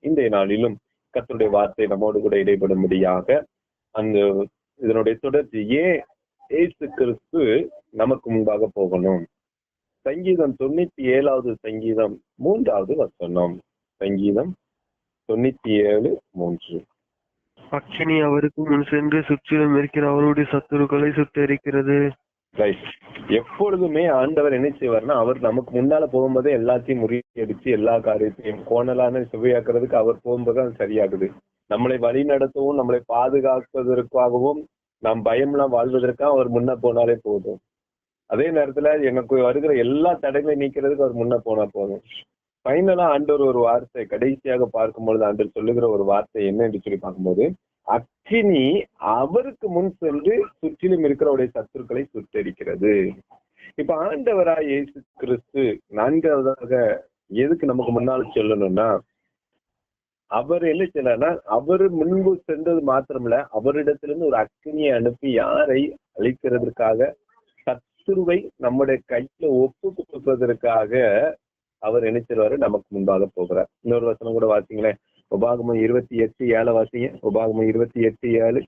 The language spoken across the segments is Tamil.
இந்த நாளிலும் கத்தருடைய வார்த்தை நம்மோடு கூட இடைபடும்படியாக அந்த இதனுடைய தொடர்ச்சி ஏன் ஏசு கிறிஸ்து நமக்கு முன்பாக போகணும்? சங்கீதம் தொண்ணூத்தி ஏழாவது சங்கீதம் மூன்றாவது வசனம். சங்கீதம் தொண்ணூத்தி ஏழு மூன்று. அக்கினி அவருக்கு முன் சென்று சுற்றிலும் இருக்கிற அவருடைய சத்துருக்களை சுத்தரிக்கிறது எப்பொழுதுமே ஆண்டவர் என்ன செய்வார்னா அவர் நமக்கு முன்னால போகும்போதே எல்லாத்தையும் முறியடிச்சு எல்லா காரியத்தையும் கோணலான சுவையாக்குறதுக்கு அவர் போகும்போது அது சரியாகுது. நம்மளை வழி நடத்தவும் நம்மளை பாதுகாப்பதற்காகவும் நாம் பயம்லாம் வாழ்வதற்காக அவர் முன்ன போனாலே போதும். அதே நேரத்துல எனக்கு வருகிற எல்லா தடைகளையும் நீக்கிறதுக்கு அவர் முன்ன போனா போதும். ஃபைனலா ஆண்டவர் ஒரு வார்த்தை கடைசியாக பார்க்கும்பொழுது ஆண்டவர் சொல்லுகிற ஒரு வார்த்தை என்ன என்று சொல்லி பார்க்கும்போது அக்கினி அவருக்கு முன் சென்று சுற்றிலும் இருக்கிறவருடைய சத்துருக்களை சுட்டரிக்கிறது. இப்ப ஆண்டவராய் இயேசு கிறிஸ்து நான்காவதாக எதுக்கு நமக்கு முன்னால் சொல்லணும்னா அவர் என்ன செய்யறாருன்னா அவர் முன்பு சென்றது மாத்திரமில்ல அவரிடத்திலிருந்து ஒரு அக்னியை அனுப்பி யாரை அழிக்கிறதுக்காக சத்துருவை நம்முடைய கையில ஒப்பு கொடுப்பதற்காக அவர் என்ன செய்வாரு? நமக்கு முன்பாக போகிறார். இன்னொரு வசனம் கூட வாசிங்களேன். உபாகமம் இருபத்தி எட்டு ஏழை வாசிங்க. உபாகமம் இருபத்தி எட்டு ஏழு.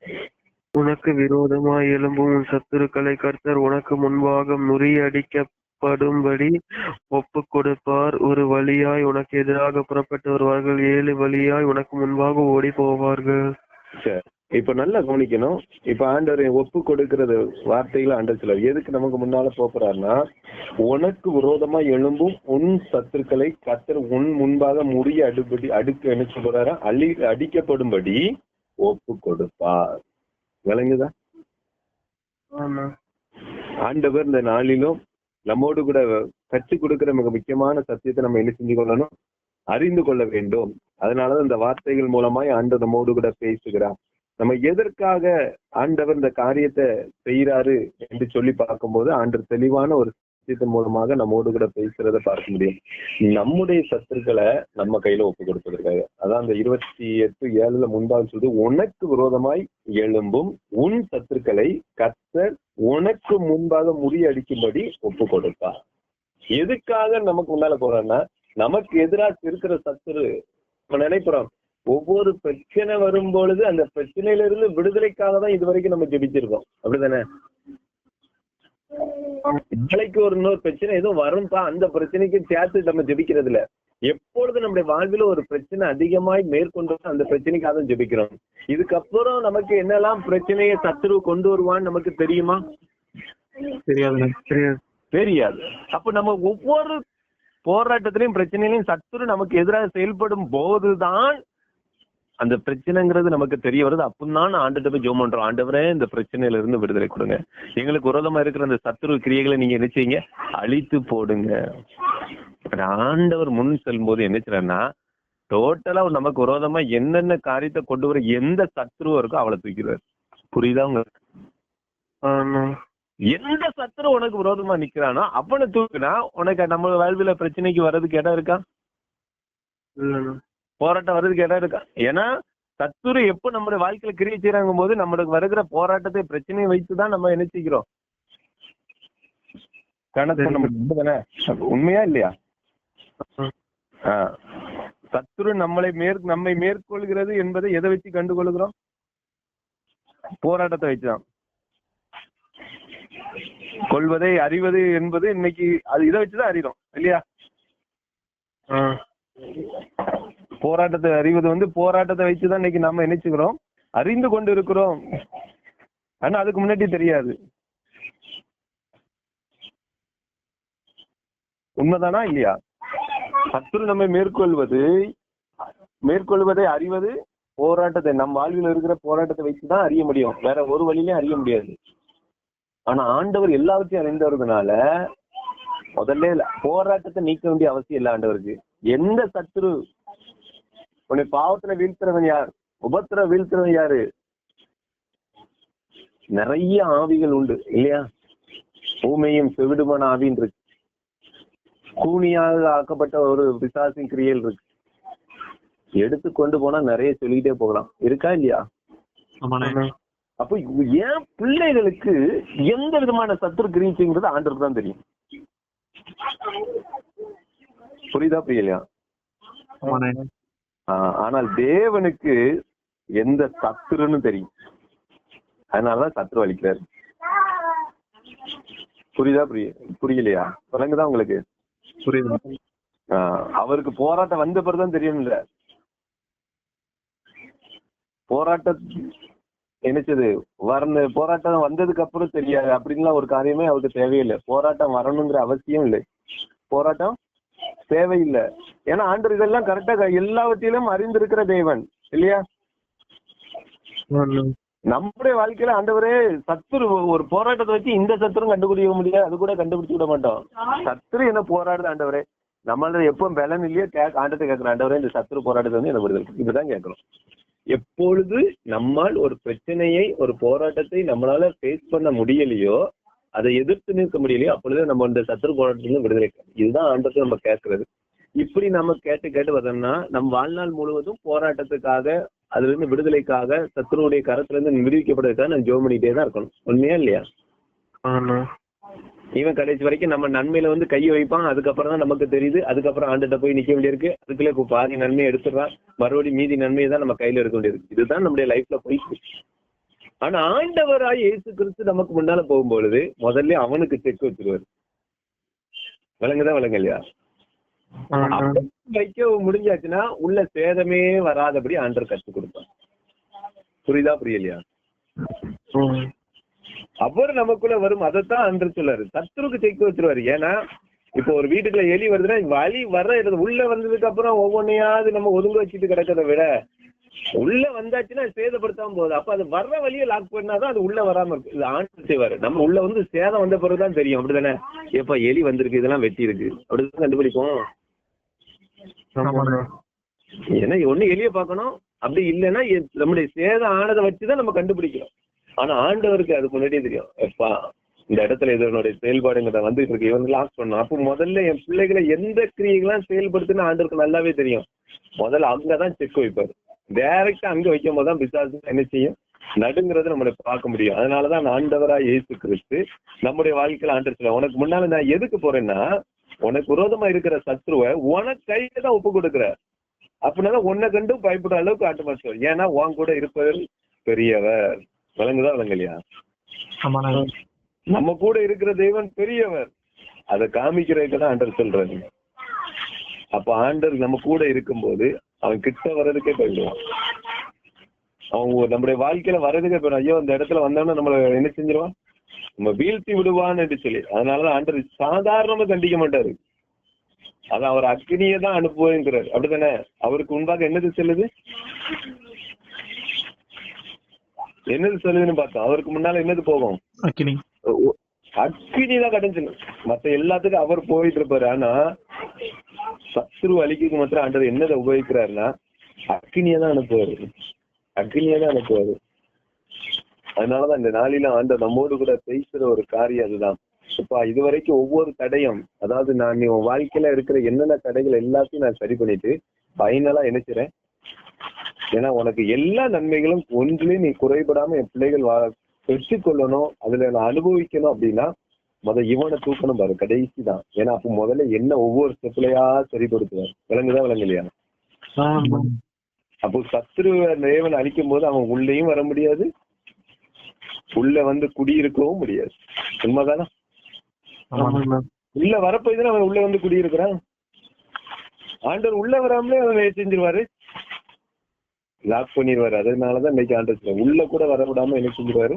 உனக்கு விரோதமாய் எழும்பும் உன் சத்துருக்களை கர்த்தர் உனக்கு முன்பாக முறியடிக்கப்படும்படி ஒப்பு கொடுப்பார். ஒரு வழியாய் உனக்கு எதிராக புறப்பட்டு வருவார்கள் ஏழு வழியாய் உனக்கு முன்பாக ஓடி போவார்கள். சரி. இப்ப நல்லா கவனிக்கணும். இப்ப ஆண்டவர் ஒப்பு கொடுக்கிறது வார்த்தைகளை ஆண்டவர் சொல்லுவார் எதுக்கு நமக்கு முன்னால போறாருன்னா உனக்கு விரோதமா எழும்பும் உன் சத்துருக்களை கத்தர் உன் முன்பாக முறிய அடுபடி அடுக்கு என்ன சொல்றாரு அழி அடிக்கப்படும்படி ஒப்பு கொடுப்பார். விளங்குதா? ஆண்டவர் இந்த நாளிலும் நம்மோடு கூட கற்றுக் கொடுக்கிற மிக முக்கியமான சத்தியத்தை நம்ம என்ன செஞ்சு கொள்ளணும்? அறிந்து கொள்ள வேண்டும். அதனாலதான் இந்த வார்த்தைகள் மூலமாய் ஆண்டவர் நம்மோடு கூட பேசுகிறார். நம்ம எதற்காக ஆண்டவர் இந்த காரியத்தை செய்யறாரு என்று சொல்லி பார்க்கும்போது ஆண்டர் தெளிவான ஒரு சத்தியத்தின் மூலமாக நம்மோடு கூட பேசுறத பார்க்க முடியும். நம்முடைய சத்துருக்களை நம்ம கையில ஒப்பு கொடுப்பதற்காக. அதான் அந்த இருபத்தி எட்டு ஏழுல முன்பாக சொல்லுது உனக்கு விரோதமாய் எழும்பும் உன் சத்துருக்களை கத்தர் உனக்கு முன்பாக முறியடிக்கும்படி ஒப்பு கொடுப்பார். எதுக்காக நமக்கு முன்னால போறான்னா நமக்கு எதிராக இருக்கிற சத்துரு நம்ம நினைக்கிறோம் ஒவ்வொரு பிரச்சனை வரும் பொழுது அந்த பிரச்சனையில இருந்து விடுதலைக்காக தான் இது வரைக்கும் நம்ம ஜெபிச்சிருக்கோம். அப்படிதானே? நாளைக்கு ஒரு இன்னொரு பிரச்சனை எதுவும் வரும்பா? அந்த பிரச்சனைக்கு சேர்த்து நம்ம ஜெபிக்கிறது இல்ல எப்பொழுது நம்முடைய வாழ்வில ஒரு பிரச்சனை அதிகமாய் மேற்கொண்டு அந்த பிரச்சனைக்காக தான் ஜெபிக்கிறோம். இதுக்கப்புறம் நமக்கு என்னெல்லாம் பிரச்சனையை சத்துரு கொண்டு வருவான்னு நமக்கு தெரியுமா? தெரியாது. தெரியாது. அப்ப நம்ம ஒவ்வொரு போராட்டத்திலையும் பிரச்சனையிலையும் சத்துரு நமக்கு எதிராக செயல்படும் போதுதான் அந்த பிரச்சனைங்கிறது நமக்கு தெரிய வருது. அப்பதான் ஆண்டுகிட்ட போய் ஜோம் பண்றோம். ஆண்டவரே இந்த பிரச்சனையில இருந்து விடுதலை கொடுங்க. எங்களுக்கு விரோதமா இருக்கிற அந்த சத்துரு கிரியைகளை நீங்க என்ன செய்யுங்க அழித்து போடுங்க. ஆண்டவர் முன் செல்லும் போது என்ன செய்யறா டோட்டலா நமக்கு விரோதமா என்னென்ன காரியத்தை கொண்டு வர எந்த சத்துருவோ இருக்கோ அவளை தூக்கிடுவார். புரியுதா ஆமா. எந்த சத்துரு உனக்கு விரோதமா நிக்கிறானோ அவனை தூக்குனா உனக்கு நம்ம வாழ்வில பிரச்சனைக்கு வர்றதுக்கு இடம் இருக்கா? போராட்டம் வர்றதுக்கு இடம் இருக்கா? ஏன்னா சத்துரு எப்போ நம்மளுடைய வாழ்க்கையில கிரியை செய்யறாங்கும் போது நம்மளுக்கு வருகிற போராட்டத்தை பிரச்சனையை வைத்துதான் நம்ம நினைச்சுக்கிறோம் உண்மையா இல்லையா? சத்துரு நம்மளை மேற் நம்மை மேற்கொள்கிறது என்பதை எதை வச்சு கண்டுகொள்கிறோம்? போராட்டத்தை வச்சுதான் கொள்வதை அறிவது என்பது இன்னைக்கு அது இதை வச்சுதான் அறிறோம் இல்லையா? போராட்டத்தை அறிவது வந்து போராட்டத்தை வச்சுதான் இன்னைக்கு நம்ம நினைச்சுக்கிறோம் அறிந்து கொண்டு இருக்கிறோம் ஆனா அதுக்கு முன்னாடி தெரியாது. உண்மைதானா இல்லையா? சத்துரு நம்மை மேற்கொள்வது மேற்கொள்வதை அறிவது போராட்டத்தை நம் வாழ்வில் இருக்கிற போராட்டத்தை வச்சுதான் அறிய முடியும். வேற ஒரு வழியிலயும் அறிய முடியாது. ஆனா ஆண்டவர் எல்லாவற்றையும் அறிந்தவர்னால முதல்ல போராட்டத்தை நீக்க வேண்டிய அவசியம் இல்ல ஆண்டவருக்கு. எந்த சத்துரு உன்னை பாவத்துல வீழ்த்துறவன் யார்? உபத்திர வீழ்த்துறவன் யாரு? நிறைய ஆவிகள் உண்டு இல்லையா? ஊமையும் செவிடுமான ஆவின்னு இருக்கு. கூனியாக ஆக்கப்பட்ட ஒரு பிசாசின் கிரியல் இருக்கு. எடுத்து கொண்டு போனா நிறைய சொல்லிக்கிட்டே போகலாம். இருக்கா இல்லையா? அப்போ ஏன் பிள்ளைகளுக்கு எந்த விதமான சத்துரு கிரீச்சிங்கிறது ஆண்டருக்கு தான் தெரியும். புரியுதா புரியலையா? ஆனால் தேவனுக்கு எந்த சத்துருன்னு தெரியும். அதனாலதான் சத்துரு அழிக்கிறாரு புரியுதா? புரிய புரியலையா? விளங்குதா உங்களுக்கு? புரியுது அவருக்கு போராட்டம் வந்த பிறகுதான் தெரியும்ல. போராட்டம் என்னச்சது? வரணும் போராட்டம் வந்ததுக்கு அப்புறம் தெரியாது. அப்படின்லாம் ஒரு காரியமே அவருக்கு தேவையில்லை. போராட்டம் வரணுங்கிற அவசியம் இல்லை. போராட்டம் தேவையில்லை. ஏன்னா ஆண்டவர் இதெல்லாம் கரெக்டா எல்லாவற்றிலும் அறிந்திருக்கிற தேவன் இல்லையா. நம்முடைய வாழ்க்கையில ஆண்டவரே சத்துரு ஒரு போராட்டத்தை வச்சு இந்த சத்துரும் கண்டுபிடிக்க முடியாது அது கூட கண்டுபிடிச்சு விட மாட்டோம். சத்துரு என்ன போராடுது ஆண்டவரே? நம்மள எப்போ பலன் இல்லையோ கே ஆண்டத்தை கேட்கிற ஆண்டவரே இந்த சத்துரு போராட்டத்தை வந்து என்ன விடுதலை இப்படிதான் கேட்கிறோம். எப்பொழுது நம்மால் ஒரு பிரச்சனையை ஒரு போராட்டத்தை நம்மளால ஃபேஸ் பண்ண முடியலையோ அதை எதிர்த்து நிற்க முடியலையோ அப்பொழுது நம்ம இந்த சத்துரு போராட்டத்துல விடுதலை. இதுதான் ஆண்டத்தை நம்ம கேட்கறது. இப்படி நம்ம கேட்டு கேட்டு வந்தோம்னா நம் வாழ்நாள் முழுவதும் போராட்டத்துக்காக அதுல இருந்து விடுதலைக்காக சத்துருவுடைய கரத்துல இருந்து விடுவிக்கப்படுறதுக்காக நம்ம ஜோம் பண்ணிட்டே தான் இருக்கணும். உண்மையா இல்லையா. இவன் கடைசி வரைக்கும் நம்ம நன்மையில வந்து கையை வைப்பான். அதுக்கப்புறம் தான் நமக்கு தெரியுது. அதுக்கப்புறம் ஆண்டுகிட்ட போய் நிக்க வேண்டியிருக்கு. அதுக்குள்ள இப்போ பாதி நன்மையை எடுத்துடுறான். மறுபடியும் மீதி நன்மையை தான் நம்ம கையில எடுக்க வேண்டியிருக்கு. இதுதான் நம்முடைய லைஃப்ல போயிட்டு. இருக்கு. ஆனா ஆண்டவராய் இயேசு கிறிஸ்து நமக்கு முன்னால போகும்பொழுது முதல்ல அவனுக்கு செக் வச்சிருவாரு. விளங்குதா விளங்கலையா? ஆண்ணா. அப்ப வைக்க முடிஞ்சாச்சுன்னா உள்ள சேதமே வராதபடி ஆண்டவர் கற்றுக் கொடுப்பார். புரியுதா புரியலையா. அவர் நமக்குள்ள வரும் அதைத்தான் அன்று சொல்லாரு சத்துருக்கு செக் வச்சிருவாரு. ஏன்னா இப்போ ஒரு வீட்டுக்குள்ள எலி வருதுன்னா வலி இடத்துல உள்ள வந்ததுக்கு அப்புறம் ஒவ்வொன்னையாவது நம்ம ஒதுங்க வச்சுட்டு கிடக்கிறத விட உள்ள வந்தாச்சுன்னா சேதப்படுத்தாம போகுது. அப்ப அது வர்ற வழியை லாக் பண்ணாதான் அது உள்ள வராம இருக்கு. இது ஆண்டு செய்வாரு. நம்ம உள்ள வந்து சேதம் வந்த பிறகுதான் தெரியும். அப்படிதானே? எப்ப எலி வந்திருக்கு இதெல்லாம் வெட்டி இருக்கு அப்படிதான் கண்டுபிடிப்போம். ஏன்னா ஒண்ணு எளிய பாக்கணும் அப்படி இல்லைன்னா நம்முடைய சேதம் ஆனதை வச்சுதான் நம்ம கண்டுபிடிக்கிறோம். ஆனா ஆண்டவருக்கு அதுக்கு முன்னாடியே தெரியும். எப்பா இந்த இடத்துல இதனுடைய செயல்பாடுங்கிறத வந்துட்டு இருக்கு. இவன் லாஸ் பண்ணும் அப்போ முதல்ல என் பிள்ளைகளை எந்த கிரியைகளாம் செயல்படுத்துன்னு ஆண்டவருக்கு நல்லாவே தெரியும். முதல்ல அங்கதான் செக் வைப்பாரு. டைரக்டா அங்க வைக்கும் போதுதான் பிசாசு என்ன செய்யும்? நடுங்கிறத நம்மளை பார்க்க முடியும். அதனாலதான் ஆண்டவரா இயேசு கிறிஸ்து நம்முடைய வாழ்க்கையில ஆண்டு உனக்கு முன்னால நான் எதுக்கு போறேன்னா உனக்கு விரோதமா இருக்கிற சத்ருவை உனக்கு கையில தான் ஒப்பு கொடுக்குற. அப்படின்னா உன்னை கண்டு பயப்படுற அளவுக்கு ஆட்டு மாஸ்டர் ஏன்னா உன் கூட இருப்பவர் பெரியவர். விளங்குதா விளங்கலையா? நம்ம கூட இருக்கிற தெய்வன் பெரியவர். அதை காமிக்கிறதுக்கு தான் ஆண்டர் சொல்றாரு. அப்ப ஆண்டர் நம்ம கூட இருக்கும்போது அவன் கிட்ட வர்றதுக்கே போயிடுவான். அவன் நம்முடைய வாழ்க்கையில வர்றதுக்கே போயிடும் ஐயோ அந்த இடத்துல வந்தோம்னா நம்மள என்ன செஞ்சிருவான்? நம்ம வீழ்த்தி விடுவான்னு சொல்லி அதனாலதான் ஆண்டர் சாதாரணமா தண்டிக்க மாட்டாரு. அது அவர் அக்னியை தான் அனுப்புவேங்கிறார். அப்படித்தானே? அவருக்கு முன்பாக என்னது சொல்லுது? என்னது சொல்லுதுன்னு பார்த்தோம். அவருக்கு முன்னால என்னது போகும்? அக்கினி அக்னி தான் கடைஞ்சு மத்த எல்லாத்துக்கும் அவர் போயிட்டு இருப்பாரு. ஆனா சத்ரு அழிக்கு மாத்திரம் ஆண்டவர் என்னதை உபயோகிக்கிறாருன்னா அக்னியை தான் அனுப்புவாரு. அக்னியை தான் அனுப்புவாரு. அதனாலதான் இந்த நாளில ஆண்டவர் நம்மோடு கூட பேசுற ஒரு காரியம் அதுதான். இப்ப இதுவரைக்கும் ஒவ்வொரு தடையும் அதாவது நான் நீ உன் வாழ்க்கையில இருக்கிற என்னென்ன தடைகள் எல்லாத்தையும் நான் சரி பண்ணிட்டு ஃபைனலா நினைக்கிறேன் ஏன்னா உனக்கு எல்லா நன்மைகளும் ஒன்றிலையும் நீ குறைபடாம என் பிள்ளைகள் வா பெற்றுக்கொள்ளணும் அதுல நான் அனுபவிக்கணும் அப்படின்னா முத இவனை தூக்கணும் பாரு கடைசி தான் ஏன்னா அப்ப முதல்ல என்ன ஒவ்வொரு ஸ்டெப்லயா சரிப்படுத்துவார். விளங்குதா விளங்கலையா? ஆமா. அப்போ சத்ருவ தேவன் அழிக்கும் போது அவன் உள்ளேயும் வர முடியாது உள்ள வந்து குடியிருக்கவும் முடியாது. உண்மைதானா. உள்ள வரப்போய் தானே அவன் உள்ள வந்து குடியிருக்கிறான்? ஆண்டவர் உள்ள வராமலே அவன் என்ன செஞ்சிருவாரு. லாக் பண்ணிடுவாரு அதனாலதான் இன்னைக்கு ஆண்டவர். உள்ள கூட வர விடாம என்ன செஞ்சிருவாரு?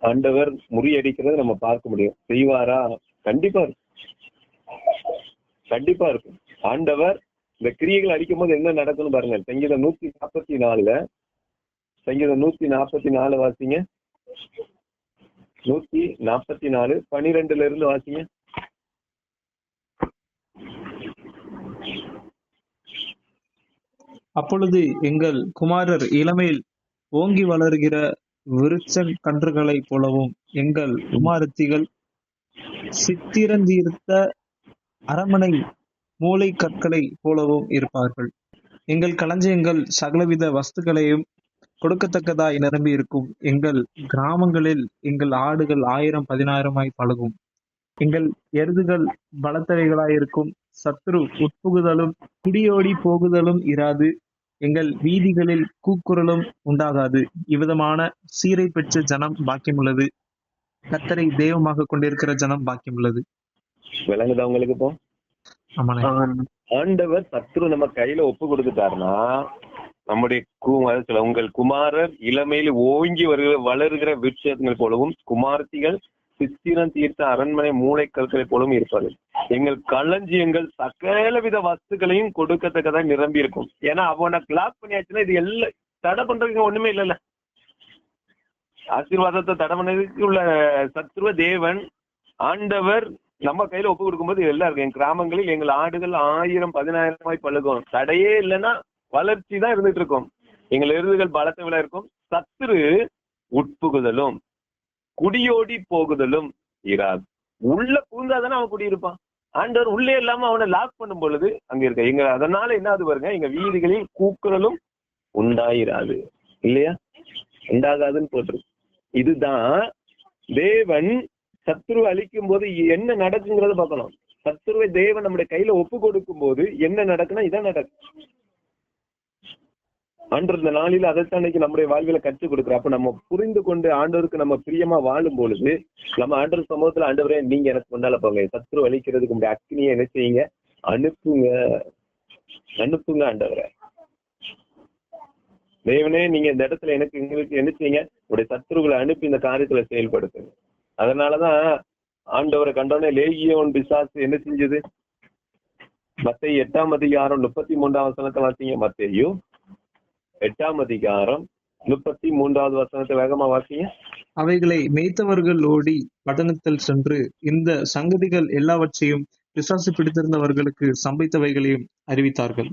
ஆண்டவர் முறியடிக்கிறத நம்ம பார்க்க முடியும். செய்வாரா? கண்டிப்பா இருக்கும். கண்டிப்பா இருக்கும். ஆண்டவர் இந்த கிரியைகள் அடிக்கும் போது என்ன நடக்கும்னு பாருங்க. சங்கீதம் நூத்தி நாற்பத்தி நாலுல சங்கீதம் நூத்தி நாற்பத்தி நாலு வாசிங்க. நூத்தி நாற்பத்தி நாலு பனிரெண்டுல இருந்து வாசிங்க. அப்பொழுது எங்கள் குமாரர் இளமையில் ஓங்கி வளர்கிற விருட்ச கன்றுகளைப் போலவும் எங்கள் குமாரத்திகள் சித்திரந்தீர்த்த அரமனை மூளை கற்களை போலவும் இருப்பார்கள். எங்கள் களஞ்சியங்கள் சகலவித வஸ்துக்களையும் கொடுக்கத்தக்கதாய் நிரம்பி இருக்கும். எங்கள் கிராமங்களில் எங்கள் ஆடுகள் ஆயிரம் பதினாயிரமாய் பழகும். எங்கள் எருதுகள் பலத்தவைகளாயிருக்கும் சத்துரு உட்புகுதலும் குடியோடி போகுதலும் இராது. எங்கள் வீதிகளில் கூக்குரலும் உண்டாகாது. இவ்விதமான சீரை பெற்ற ஜனம் பாக்கியமுள்ளது. கர்த்தரை தெய்வமாக கொண்டிருக்கிற ஜனம் பாக்கியமுள்ளது. விளங்குதா உங்களுக்கு இப்போ? ஆண்டவர் சத்ரு நம்ம கையில ஒப்பு கொடுத்துட்டாருன்னா நம்முடைய குமார சில உங்கள் குமாரர் இளமையில் ஓங்கி வருகிற வளருகிற விருட்சங்கள் போலவும் குமார்த்திகள் சித்திரம் தீர்த்த அரண்மனை மூளைக்கற்களை போலவும் இருப்பார்கள் எங்கள் களஞ்சியங்கள் சகலவித வஸ்துக்களையும் கொடுக்கத்தக்கதா நிரம்பி இருக்கும் ஏன்னா அவனை கிளாக் பண்ணியாச்சுன்னா இது எல்லாம் தடை பண்றதுக்கு ஒண்ணுமே இல்லைல்ல. ஆசீர்வாதத்தை தடை பண்ணதுக்கு உள்ள சத்ருவ தேவன் ஆண்டவர் நம்ம கையில ஒப்பு கொடுக்கும்போது எல்லாம் இருக்கு என் கிராமங்களில் எங்கள் ஆடுகள் ஆயிரம் பதினாயிரமாய் பழுகும் தடையே இல்லைன்னா வளர்ச்சி தான் இருந்துட்டு இருக்கும். எங்கள் எருதுகள் பலத்த விழா இருக்கும். சத்துரு உட்புகுதலும் குடியோடி போகுதலும் இராது. உள்ள பூந்தாதானே அவன் குடியிருப்பான். ஆண்டவர் உள்ளே இல்லாம அவனை லாக் பண்ணும் பொழுது அங்க இருக்க. எங்க அதனால என்ன ஆகுது பாருங்க எங்க வீடுகளில் கூக்குரலும் உண்டாயிராது. இல்லையா? உண்டாகாதுன்னு போட்டிருக்கு இதுதான் தேவன் சத்துருவை அழிக்கும் போது என்ன நடக்குங்கிறத பார்க்கணும். சத்ருவை தேவன் நம்முடைய கையில ஒப்பு கொடுக்கும் போது என்ன நடக்குன்னா இதான் நடக்கும் ஆண்டவர் இந்த நாளில் அதைத்தான் இன்னைக்கு நம்முடைய வாழ்வில கற்றுக் கொடுக்குற அப்ப நம்ம புரிந்து கொண்டு ஆண்டவருக்கு நம்ம பிரியமா வாழும் பொழுது நம்ம ஆண்டவர் சமூகத்துல ஆண்டவரே நீங்க எனக்கு முன்னால போங்க. சத்ரு அழிக்கிறதுக்கு உடைய அக்னியை என்ன செய்யுங்க? அனுப்புங்க. அனுப்புங்க ஆண்டவரை. தேவனே நீங்க இந்த இடத்துல எனக்கு எங்களுக்கு என்ன செய்யுங்க? உடைய சத்துருகளை அனுப்பி இந்த காரியத்துல செயல்படுத்துங்க. அதனாலதான் ஆண்டவரை கண்டோடனே லேகியோன் பிசாசு என்ன செஞ்சது? மத்திய எட்டாம் அதிகாரம் முப்பத்தி மூன்றாம் வசனத்தை வாசிங்க. மத்தையும் எட்டாம் அதிகாரம் முப்பத்தி மூன்றாவது வசனத்தை வேகமா வாசிங்க. அவைகளை மேய்த்தவர்கள் ஓடி பட்டணத்தில் சென்று இந்த சங்கதிகள் எல்லாவற்றையும் பிசாசு பிடித்திருந்தவர்களுக்கு சம்பைத்தவைகளையும் அறிவித்தார்கள்.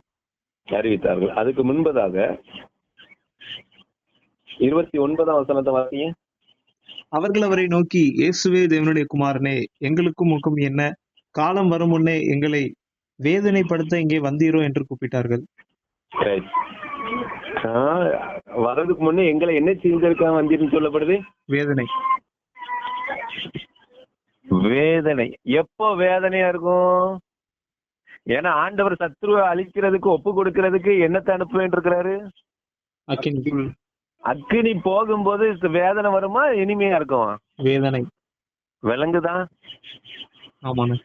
அறிவித்தார்கள். அதுக்கு முன்பதாக இருபத்தி ஒன்பதாம் வசனத்தை வாசிங்க. அவர்கள் அவரை நோக்கி இயேசுவே தேவனுடைய குமாரனே எங்களுக்கும் உக்கும் என்ன? காலம் வரும் முன்னே எங்களை வேதனைப்படுத்த இங்கே வந்தீரோ? என்று கூப்பிட்டார்கள். வர்றதுக்கு முன்னே எங்களை என்ன செஞ்சிருக்காங்க வந்தீர்னு சொல்லப்படுது? வேதனை. வேதனை. எப்போ வேதனையா இருக்கும்? ஏன்னா ஆண்டவர் சத்ருவை அழிக்கிறதுக்கு ஒப்பு கொடுக்கறதுக்கு என்னத்தை அனுப்புவேன் இருக்கிறாரு? அக்கினி. அக்னி போகும்போது வேதனை வருமா? இனிமையா இருக்கும்? வேதனை. விலங்குதா? ஆமாண்ணே.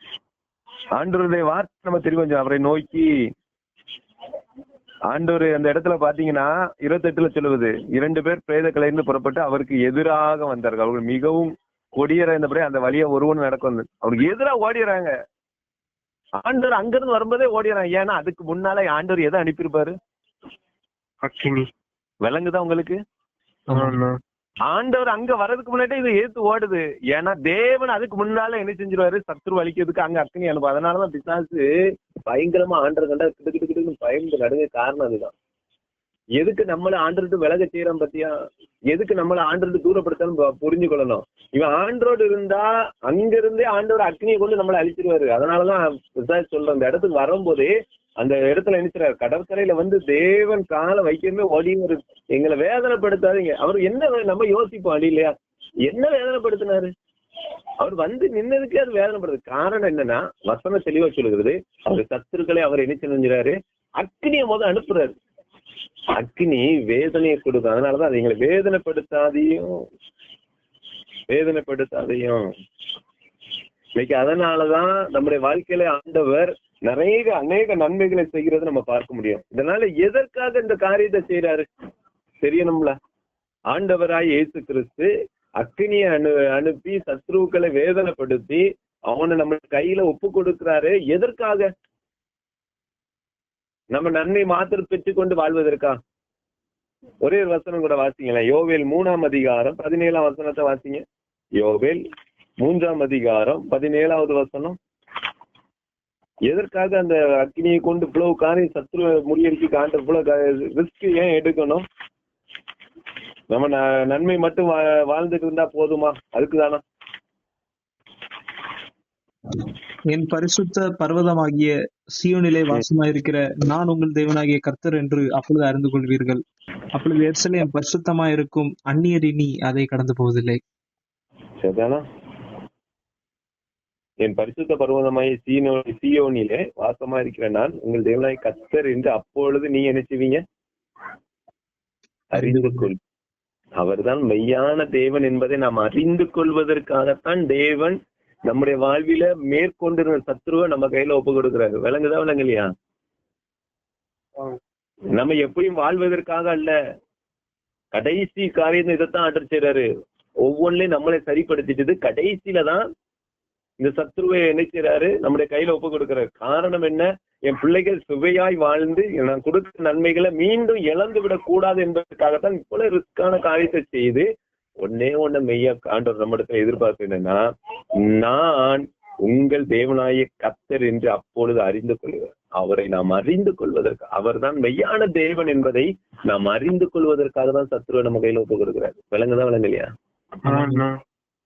ஆண்டவருடைய வார்த்தை நம்ம திரும்பி கொஞ்சம் அவரை நோக்கி ஆண்டவர் அந்த இடத்துல பாத்தீங்கன்னா இருபத்தெட்டுல சொல்லுவது இரண்டு பேர் பிரேத கலையிலிருந்து புறப்பட்டு அவருக்கு எதிராக வந்தார்கள். அவர்கள் மிகவும் கொடியற இருந்தபடி அந்த வழியை ஒருவன் நடக்கும் அவருக்கு எதிராக ஓடிடுறாங்க ஆண்டவர் அங்கிருந்து வரும்போதே ஓடிடுறாங்க ஏன்னா அதுக்கு முன்னால ஆண்டவர் எதை அனுப்பியிருப்பாரு? அக்கினி. விலங்குதான் உங்களுக்கு? ஆண்டவர் அங்க வர்றதுக்கு முன்னாடி இது ஏத்து ஓடுது. ஏன்னா தேவன் அதுக்கு முன்னால என்ன செஞ்சிருவாரு? சத்ரு அழிக்கிறதுக்கு அங்க அக்னி அனுப்பும் அதனாலதான் பிசாசு பயங்கரமா ஆண்டர் கண்டா கிட்டு கிட்டு கிட்டு பயந்து நடுங்க காரணம் அதுதான். எதுக்கு நம்மள ஆண்டர்ட்டு விலக செய்யறோம் பத்தியா? எதுக்கு நம்மள ஆண்டர்ட்டு தூரப்படுத்தாலும் புரிஞ்சு கொள்ளணும் இவன் ஆண்டரோடு இருந்தா அங்க இருந்தே ஆண்டோட அக்னியை கொண்டு நம்மளை அழிச்சிருவாரு. அதனாலதான் விசாரிச்சு சொல்ற அந்த இடத்துக்கு வரும்போதே அந்த இடத்துல நினைச்சாரு கடற்கரையில வந்து தேவன் காலை வைக்கணுமே ஓடி இருக்கு. எங்களை வேதனைப்படுத்தாதீங்க. அவர் என்ன நம்ம யோசிப்போம் அடி இல்லையா என்ன வேதனைப்படுத்தினாரு? அவர் வந்து நின்னதுக்கே அது வேதனைப்படுது காரணம் என்னன்னா வசன தெளிவா சொல்லுகிறது. அவர் சத்துருக்களை அவர் என்ன செஞ்சுறாரு அக்னிய முத அனுப்புறாரு. அக்னி வேதனையை கொடுக்கும். அதனாலதான் அது எங்களை வேதனைப்படுத்தாதையும் வேதனைப்படுத்தாதையும். இன்னைக்கு அதனாலதான் நம்முடைய வாழ்க்கையில ஆண்டவர் நிறைய அநேக நன்மைகளை செய்கிறது நம்ம பார்க்க முடியும். இதனால எதற்காக இந்த காரியத்தை செய்யறாரு தெரியணும்ல. ஆண்டவராய் இயேசு கிறிஸ்து அக்னியை அனு அனுப்பி சத்ருக்களை வேதனைப்படுத்தி அவனை நம்ம கையில ஒப்பு கொடுக்கிறாரு எதற்காக? நம்ம நன்மை மாத்திரம் பெற்று கொண்டு வாழ்வதற்கா? ஒரே ஒரு வசனம் கூட வாசிங்களேன். யோவேல் மூணாம் அதிகாரம் பதினேழாம் வசனத்தை வாசிங்க. யோவேல் மூன்றாம் அதிகாரம் பதினேழாவது வசனம். எதற்காக அந்த அக்னியை கொண்டு இவ்வளவு காரியம் சத்ரு முறியடிச்சு காண்ட இவ்வளவு ரிஸ்க் ஏன் எடுக்கணும்? நம்ம நன்மை மட்டும் வாழ்ந்துட்டு இருந்தா போதுமா? அதுக்குதானா? என் பரிசுத்த பர்வதமாகிய சியோனிலே வாசமாயிருக்கிற நான் உங்கள் தேவனாகிய கர்த்தர் என்று அப்பொழுது அறிந்து கொள்வீர்கள். அப்பொழுது எருசலேம் பரிசுத்தமாயிருக்கும் அந்நியர் இனி அதை கடந்து போவதில்லை. சரிதானா? என் பரிசுத்த பருவதமாய் சீனோ சியோனிலே வாசமா இருக்கிற நான் உங்கள் தேவனாய் கத்தர் என்று அப்பொழுது நீ என்ன செய்வீங்க? அறிந்து கொள். அவர்தான் மெய்யான தேவன் என்பதை நாம் அறிந்து கொள்வதற்காகத்தான் தேவன் நம்முடைய வாழ்வில மேற்கொண்டிருந்த சத்ருவை நம்ம கையில ஒப்பு கொடுக்கிறாரு. விளங்குதா விளங்கலையா? நம்ம எப்படியும் வாழ்வதற்காக அல்ல கடைசி காரியம் இதைத்தான் ஆர்டர் செய்யறாரு ஒவ்வொன்றிலையும் நம்மளை சரிப்படுத்திட்டு கடைசியில தான் இந்த சத்ருவை என்ன செய்யறாரு நம்முடைய கையில ஒப்பு கொடுக்கிறாரு. காரணம் என்ன? என் பிள்ளைகள் சுவையாய் வாழ்ந்து நான் கொடுத்த நன்மைகளை மீண்டும் இழந்து விடக் கூடாது என்பதற்காகத்தான் இவ்வளவு ரிஸ்கான காரியத்தை செய்து ஒன்னே ஒண்ணு மெய்யா ஆண்டவர் நம்மிடத்துல எதிர்பார்த்து என்னன்னா நான் உங்கள் தேவனாய கத்தர் என்று அப்பொழுது அறிந்து கொள்கிறேன் அவரை நாம் அறிந்து கொள்வதற்கு அவர்தான் மெய்யான தேவன் என்பதை நாம் அறிந்து கொள்வதற்காக தான் சத்ருவை நம்ம கையில ஒப்பு கொடுக்கிறார். விளங்குதான் விளங்கலையா?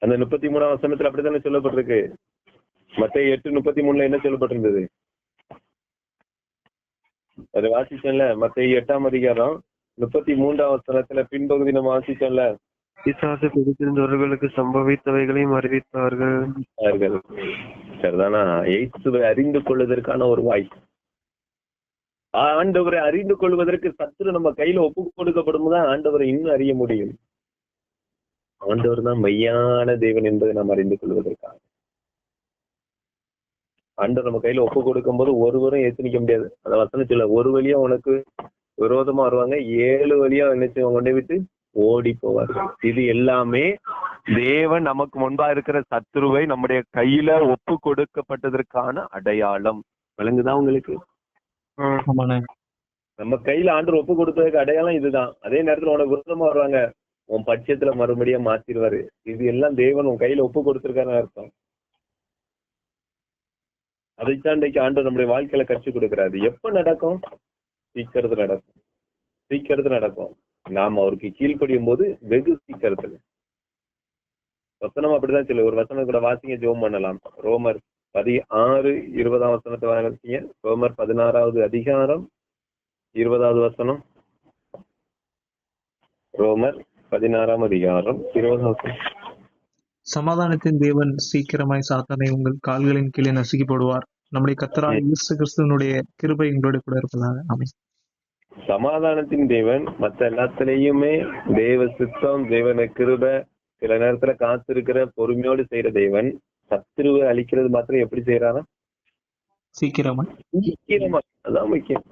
அந்த முப்பத்தி மூணாம் வசனத்துல அப்படித்தானே சொல்லப்பட்டிருக்கு? மத்த எட்டு முப்பத்தி மூணுல என்ன சொல்லப்பட்டிருந்தது? அது வாசிச்சோம்ல மத்த எட்டாம் அதிகாரம் முப்பத்தி மூன்றாம் வசனத்துல பின்பகுதி நம்ம வாசிச்சோம்ல. பிசாசு பிடித்திருந்தவர்களுக்கு சம்பவித்தவைகளையும் அறிவித்தார்கள். சரிதானா? இயேசுவை அறிந்து கொள்வதற்கான ஒரு வாய்ப்பு ஆண்டவரை அறிந்து கொள்வதற்கு சத்துரு நம்ம கையில ஒப்பு கொடுக்கப்படும் தான் ஆண்டவரை இன்னும் அறிய முடியும். ஆண்டவர் தான் மெய்யான தேவன் என்பதை நாம் அறிந்து கொள்வதற்காக. ஆண்டவர் நம்ம கையில ஒப்பு கொடுக்கும் போது ஒருவரும் ஏத்து நிக்க முடியாது. அந்த வசனம் சொல்ல ஒரு வழியா உனக்கு விரோதமா வருவாங்க ஏழு வழியா செய்வாங்க கொண்டே விட்டு ஓடி போவார்கள். இது எல்லாமே தேவன் நமக்கு முன்பா இருக்கிற சத்துருவை நம்முடைய கையில ஒப்பு கொடுக்கப்பட்டதற்கான அடையாளம். விளங்குதா உங்களுக்கு? நம்ம கையில ஆண்டு ஒப்பு கொடுத்ததுக்கு அடையாளம் இதுதான். அதே நேரத்துல உனக்கு விரோதமா வருவாங்க. உன் பட்சத்துல மறுபடியும் மாத்திடுவாரு. இது எல்லாம் தேவன் உன் கையில ஒப்பு கொடுத்திருக்காருன்னு அர்த்தம். அதைத்தான் இன்றைக்கு ஆண்டு நம்முடைய வாழ்க்கையில கற்றுக் கொடுக்கிறாரு. எப்ப நடக்கும்? சீக்கிரத்துல நடக்கும். சீக்கிரத்துல நடக்கும். நாம் அவருக்கு கீழ்ப்படியும் போது வெகு சீக்கிரத்துல. வசனம் அப்படிதான் சொல்லு ஒரு வசனம் கூட வாசிங்க ஜோம் பண்ணலாம். ரோமர் பதி ஆறு இருபதாம் வசனத்தை வாசிங்க. ரோமர் பதினாறாவது அதிகாரம் இருபதாவது வசனம். ரோமர் பதினாறாம் அதிகாரம் இருபதாம் சமாதானத்தின் தேவன் சீக்கிரமாய் சாத்தானை உங்கள் கால்களின் கீழே நசுக்கி போடுவார் நம்முடைய கத்தராக இயேசு கிறிஸ்துவனுடைய கிருபை உங்களோட கூட இருப்பதாக. ஆமென். சமாதானத்தின் தேவன் மத்த எல்லாத்துலயுமே தேவ சித்தம் தேவன கிருப சில நேரத்துல காத்திருக்கிற பொறுமையோடு செய்யற தேவன் சத்துருவை அழிக்கிறது மாத்திரம் எப்படி செய்யறாரா சீக்கிரமா முக்கியமா அதான் முக்கியம்.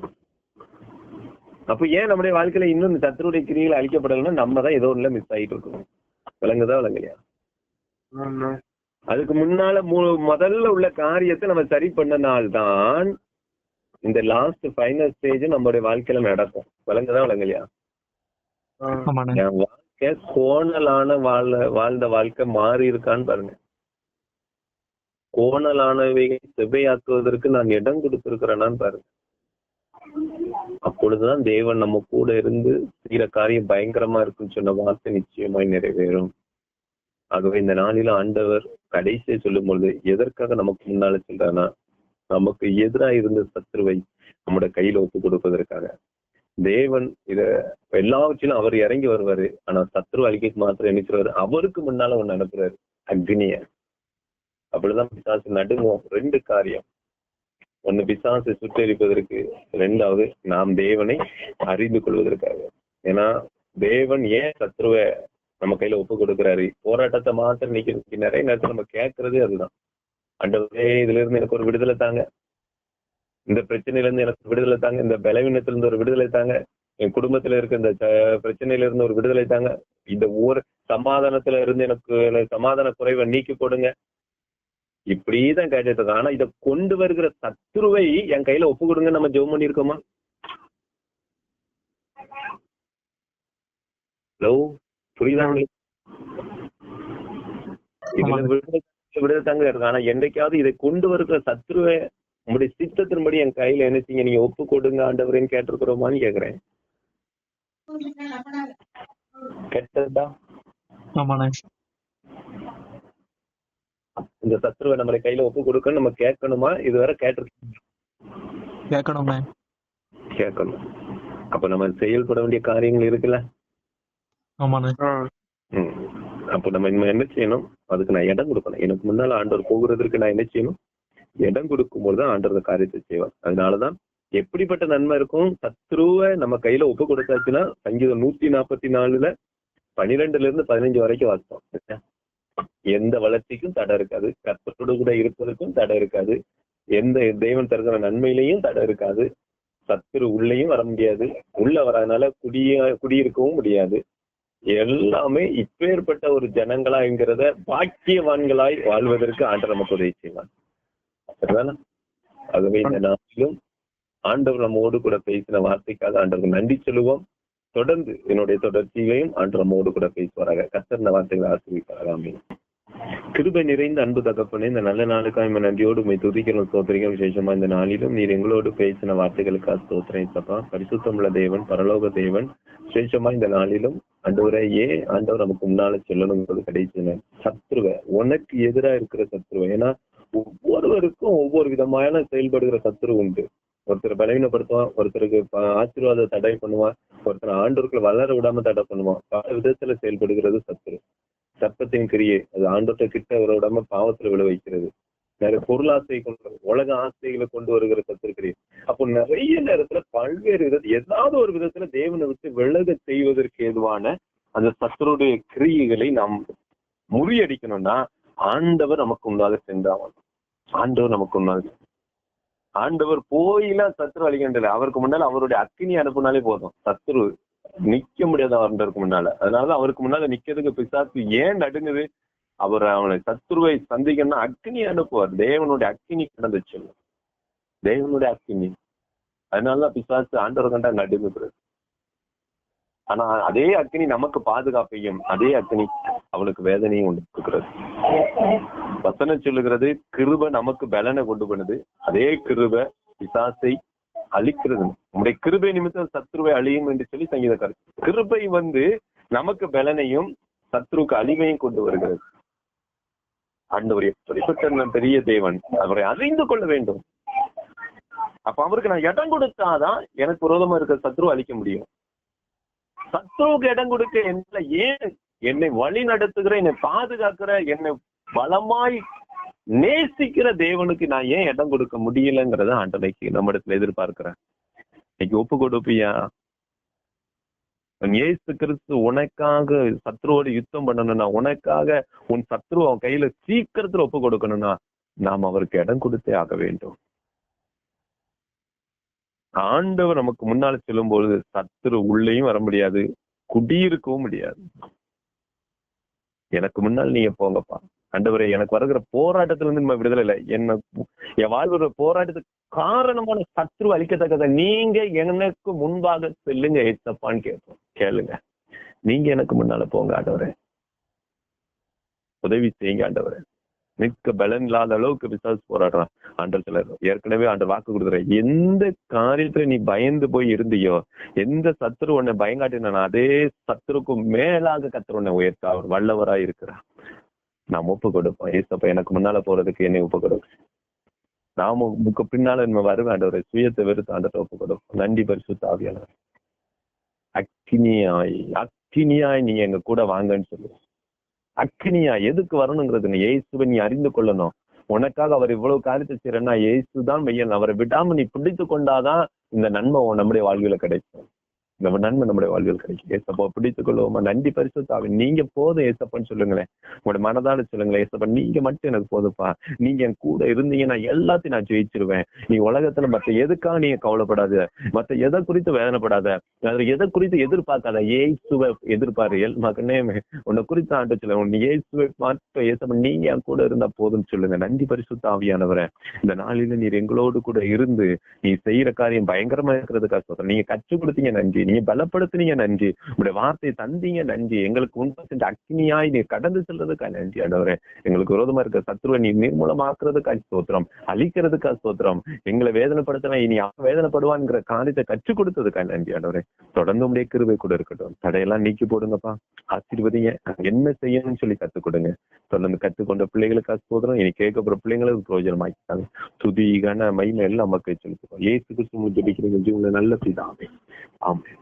அப்ப ஏன் நம்முடைய வாழ்க்கையில இன்னும் இந்த சத்துருடைய கிரிகள் அழிக்கப்படலைன்னா நம்ம தான் ஏதோ ஒண்ணுல மிஸ் ஆகிட்டு இருக்கோம். விளங்குதா விளங்கலையா. அதுக்கு முன்னால முதல்ல உள்ள காரியத்தை நம்ம சரி பண்ணனால்தான் இந்த லாஸ்ட் ஃபைனல் ஸ்டேஜ் நம்மளுடைய வாழ்க்கையில நடக்கும். விளங்குதா விளங்கலையா? என் வாழ்க்கை கோணலான வாழ வாழ்ந்த வாழ்க்கை மாறி இருக்கான்னு பாருங்க. கோணலானவைகளை செவ்வையாக்குவதற்கு நான் இடம் கொடுத்திருக்கிறேனான்னு பாருங்க. அப்பொழுதுதான் தேவன் நம்ம கூட இருந்து செய்யற காரியம் பயங்கரமா இருக்குன்னு சொன்ன வார்த்தை நிச்சயமாய் நிறைவேறும். ஆகவே இந்த நாளில ஆண்டவர் கடைசியை சொல்லும் பொழுது எதற்காக நமக்கு முன்னால சொல்றானா நமக்கு எதிராக இருந்த சத்துருவை நம்முடைய கையில ஒப்பு கொடுப்பதற்காக. தேவன் இத எல்லாவற்றிலும் அவர் இறங்கி வருவாரு. ஆனா சத்ரு அழிக்கைக்கு மாத்திரம் நினைச்சிருவாரு அவருக்கு முன்னால ஒண்ணு அனுப்புறாரு அக்னிய. அப்படிதான் பிசாசு நடுங்கும் ரெண்டு காரியம். அந்த விசாசை சுட்டெரிப்பதற்கு ரெண்டாவது நாம் தேவனை அறிந்து கொள்வதற்காக. ஏன்னா தேவன் ஏன் சத்ருவை நம்ம கையில ஒப்பு கொடுக்கிறாரு போராட்டத்தை மாத்திரம் நிக்கிறதுக்கு நிறைய நேரத்துல நம்ம கேட்கறது அதுதான். ஆண்டவரே இதுல இருந்து எனக்கு ஒரு விடுதலை தாங்க. இந்த பிரச்சனையில இருந்து எனக்கு விடுதலை தாங்க. இந்த பலவீனத்துல இருந்து ஒரு விடுதலை தாங்க. என் குடும்பத்துல இருக்க இந்த பிரச்சனையில இருந்து ஒரு விடுதலை தாங்க. இந்த ஊர் சமாதானத்துல இருந்து எனக்கு சமாதான குறைவை நீக்கி இப்படிதான் கேட்டுட்டு இருக்கோம் ஆனா இதை கொண்டு வருகிற சத்துருவை என் கையில ஒப்பு கொடுங்க. நம்ம ஜெபம் பண்ணிருக்கோமா ஹலோ புரியுதா? உங்களுக்கு? இதுல ஆமாங்க. விடுதலை விடுதலை தாங்க இருக்கு. ஆனா என்னைக்காவது இதை கொண்டு வருகிற சத்துருவை உங்களுடைய சித்தத்தின்படி என் கையில என்ன செய்யுங்க நீங்க ஒப்பு கொடுங்க ஆண்டவரேன்னு கேட்டிருக்கிறோமான்னு கேக்குறேன். கெட்டதா? ஆமாண்ணே இந்த சத்துருவை நம்மளை கையில ஒப்பு கொடுக்கணும் நம்ம கேட்கணுமா? இதுவரை கேட்டிருக்கோம். கேட்கணும்ண்ணே கேட்கணும். அப்ப நம்ம செயல்பட வேண்டிய காரியங்கள் இருக்குல்ல. அப்போ நம்ம என்ன செய்யணும்? அதுக்கு நான் இடம் கொடுக்கணும். எனக்கு முன்னால ஆண்டவர் போகிறதுக்கு நான் என்ன செய்யணும்? இடம் கொடுக்கும்போது தான் ஆண்டவர் அந்த காரியத்தை செய்வார். அதனாலதான் எப்படிப்பட்ட நன்மை இருக்கும்? சத்ருவை நம்ம கையில ஒப்பு கொடுத்தாச்சுன்னா சங்கீதம் நூத்தி நாற்பத்தி நாலுல பனிரெண்டுல இருந்து பதினஞ்சு வரைக்கும் வாசித்தோம் எந்த வளர்ச்சிக்கும் தடை இருக்காது. கத்தோடு கூட இருப்பதற்கும் தடை இருக்காது. எந்த தெய்வம் தருகிற நன்மையிலையும் தடை இருக்காது. சத்துரு உள்ளேயும் வர முடியாது. உள்ள வராதனால குடிய குடியிருக்கவும் முடியாது. எல்லாமே இப்பேற்பட்ட ஒரு ஜனங்களாங்கிறத பாக்கியவான்களாய் வாழ்வதற்கு ஆண்டவர் நமக்கு உதவி செய்வான் சரிதானே? ஆகவே இந்த நாளிலும் ஆண்டவர் நம்மோடு கூட பேசின வார்த்தைக்காக ஆண்டவருக்கு நன்றி சொல்லுவோம். தொடர்ந்து என்னுடைய தொடர்ச்சியையும் ஆண்டவர் நம்மோடு கூட பேசுவாராக. கத்தர்ந்த வார்த்தைகளை ஆசிரியப்பாராக ஆமீன். கிருபை நிறைந்த அன்பு தகப்பனே இந்த நல்ல நாளுக்காக நம்ம நன்றியோடு உண்மை துதிக்கிறோம் சோதரிகள் விசேஷமா இந்த நாளிலும் நீர் எங்களோடு பேசின வார்த்தைகளுக்காக ஸ்தோத்திரம் சப்பா பரிசுத்தமுள்ள தேவன் பரலோக தேவன் விசேஷமா இந்த நாளிலும் அன்றவரை ஏன் ஆண்டவர் நமக்கு முன்னால சொல்லணுங்கிறது கிடைச்சது சத்ருவ உனக்கு எதிரா இருக்கிற சத்ருவை. ஏன்னா ஒவ்வொருவருக்கும் ஒவ்வொரு விதமான செயல்படுகிற சத்ரு உண்டு. ஒருத்தர் பலவீனப்படுத்துவான் ஒருத்தருக்கு ஆசீர்வாத தடை பண்ணுவான் ஒருத்தர் ஆண்டோருக்குள்ள வளர விடாம தடை பண்ணுவான் பல விதத்துல செயல்படுகிறது சத்ரு சர்ப்பத்தின் கிரியை அது ஆண்டோட்ட கிட்ட வர விடாம பாவத்துல விழ வைக்கிறது. நிறைய பொருளாசை கொண்டு உலக ஆசைகளை கொண்டு வருகிற சத்துரு கிரியை. அப்போ நிறைய நேரத்துல பல்வேறு வித ஏதாவது ஒரு விதத்துல தேவனை விட்டு விலக செய்வதற்கு ஏதுவான அந்த சத்துருடைய கிரியைகளை நாம் முறியடிக்கணும்னா ஆண்டவர் நமக்கு உண்டாக சென்றாகணும் ஆண்டவர் நமக்கு உண்டாக ஆண்டவர் போயெல்லாம் சத்துரு அழிக்கின்றல அவருக்கு முன்னால அவருடைய அக்கினி அனுப்புனாலே போதும். சத்துரு நிக்க முடியாது அவருக்கு முன்னால. அதனால அவருக்கு முன்னால நிக்கிறதுக்கு பிசாசு ஏன் நடுங்குது? அவர் அவனை சத்துருவை சந்திக்கணும்னா அக்னி அனுப்புவார். தேவனுடைய அக்னி கடந்து செல்லும் தேவனுடைய அக்னி அதனாலதான் பிசாசு ஆண்டவர் கண்டா நடுங்குகிறது ஆனா அதே அக்னி நமக்கு பாதுகாப்பையும் அதே அக்னி அவளுக்கு வேதனையும் உண்டு கொடுக்கிறது. வசனம் சொல்லுகிறது கிருப நமக்கு பலனை கொண்டு பண்ணுது. அதே கிருப பிசாசை அழிக்கிறது. நம்முடைய கிருபை நிமித்தம் சத்ருவை அழியும் என்று சொல்லி சங்கீதக்காரர் கிருபை வந்து நமக்கு பலனையும் சத்ருக்கு அழிவையும் கொண்டு வருகிறது. ஆண்டவர் எப்படிப்பட்ட பெரிய தேவன். அவரை அறிந்து கொள்ள வேண்டும். அப்ப அவருக்கு நான் இடம் கொடுத்தாதான் எனக்கு விரோதமா இருக்கிற சத்ரு அழிக்க முடியும். சத்ருவுக்கு இடம் கொடுக்க என்ன ஏன் என்னை வழி நடத்துகிற என்னை பாதுகாக்கிற என்னை பலமாய் நேசிக்கிற தேவனுக்கு நான் ஏன் இடம் கொடுக்க முடியலங்கிறத ஆண்டனைக்கு நம்ம இடத்துல எதிர்பார்க்கிறேன் இன்னைக்கு ஒப்பு கொடுப்பியா ஏசு கிறிஸ்து உனக்காக சத்ருவோடு யுத்தம் பண்ணணும்னா உனக்காக உன் சத்ரு அவன் கையில சீக்கிரத்துல ஒப்பு கொடுக்கணும்னா நாம் அவருக்கு இடம் கொடுத்தே ஆக வேண்டும். ஆண்டவர் நமக்கு முன்னால செல்லும் பொழுது சத்துரு உள்ளேயும் வர முடியாது குடியிருக்கவும் முடியாது. எனக்கு முன்னால் நீங்க போங்கப்பா. அண்டவரே எனக்கு வருகிற போராட்டத்துல இருந்து நம்ம விடுதலை இல்லை. என்ன என் வாழ்வுற போராட்டத்துக்கு காரணமான சத்ரு அழிக்கத்தக்கத நீங்க எனக்கு முன்பாக செல்லுங்க ஏத்தப்பான்னு கேட்போம். கேளுங்க. நீங்க எனக்கு முன்னால போங்க ஆண்டவரே. உதவி செய்யுங்க ஆண்டவரே. நிற்க பலன் இல்லாத அளவுக்கு விசாரிச்சு போராடுறான் ஆண்டர் சிலர். ஏற்கனவே ஆண்டர் வாக்கு கொடுக்குறேன் எந்த காரியத்துல நீ பயந்து போய் இருந்தியோ எந்த சத்துரு உன்னை பயங்காட்டினா அதே சத்துருக்கும் மேலாக கத்துரு உன்னை உயர்த்த அவர் வல்லவராய் இருக்கிறான் நாம் ஒப்பு கொடுப்போம். ஏசப்ப எனக்கு முன்னால போறதுக்கு என்னை ஒப்பு கொடு. நாம முக்கு பின்னால நம்ம வருவேன் ஆண்டவரை. சுயத்தை வெறுத்து ஆண்டத்தை ஒப்பு கொடுப்போம் நன்றி பரிசு தாவியான அக்னியாய் அக்னியாய் நீ எங்க கூட வாங்கன்னு சொல்லுவோம் அக்னியா எதுக்கு வரணுங்கிறது நீ இயேசுவை நீ அறிந்து கொள்ளணும். உனக்காக அவர் இவ்வளவு காரியத்தை செய்யறன்னா ஏசு தான் மெய்யன். அவரை விடாம நீ பிடித்து கொண்டாதான் இந்த நன்மை நம்முடைய வாழ்வில கிடைக்கும். நம்ம நன்மை நம்முடைய வாழ்வில் கிடைக்கும் ஏசப்பா பிடித்துக் கொள்வோமா? நன்றி பரிசுத்தாவி. நீங்க போதும் ஏசப்பான்னு சொல்லுங்களேன். உங்களோட மனதால சொல்லுங்களேன். ஏசப்பா நீங்க மட்டும் எனக்கு போதுப்பா. நீங்க என் கூட இருந்தீங்கன்னா எல்லாத்தையும் நான் ஜெயிச்சிருவேன். நீ உலகத்துல மத்த எதுக்காக நீங்க கவலைப்படாத? மத்த எதை குறித்து வேதனைப்படாத? அதுல எதை குறித்து எதிர்பார்க்காத? ஏசுவை எதிர்பாரு எல் மகனே உன்னை குறித்து ஆண்டு சொல்ல நீ இயேசுவை மாற்ற ஏசப்பா நீங்க என் கூட இருந்தா போதும்னு சொல்லுங்க. நன்றி பரிசுத்த ஆவியானவரே இந்த நாளில நீர் எங்களோடு கூட இருந்து நீ செய்யற காரியம் பயங்கரமா இருக்கிறதுக்காக சொல்றேன். நீங்க கற்றுக் கொடுத்தீங்க நன்றி. நீங்க பலப்படுத்துனீங்க நன்றி. உங்களுடைய வார்த்தையை தந்தீங்க நன்றி. எங்களுக்கு உண்மை அக்னியாய் நீ கடந்து செல்றதுக்காக நன்றி ஆண்டவரே. எங்களுக்கு விரோதமா இருக்க சத்ருவை நீ நிர்மூலமாக்குறதுக்காக ஸ்தோத்திரம். அழிக்கிறதுக்காக ஸ்தோத்திரம். எங்களை வேதனைப்படுத்தினா இனி யார் வேதனைப்படுவான்ங்கிற காரியத்தை கற்றுக் கொடுத்ததுக்காக நன்றி ஆண்டவரே. தொடர்ந்து உடைய கிருவை கூட இருக்கட்டும். தடையெல்லாம் நீக்கி போடுங்கப்பா. ஆசீர்வதிங்க. என்ன செய்யணும்னு சொல்லி கத்துக் கொடுங்க. தொடர்ந்து கற்றுக்கொண்ட பிள்ளைகளுக்கு ஸ்தோத்திரம். இனி கேட்க போற பிள்ளைங்களுக்கு பிரயோஜனமாக்கிட்டாங்க துதி கன மயில எல்லாம் மக்கள் செலுத்துவோம். ஏசு கிறிஸ்து ஜெபிக்கிறீங்க. ஜீவன நல்ல பிதாவே. ஆமே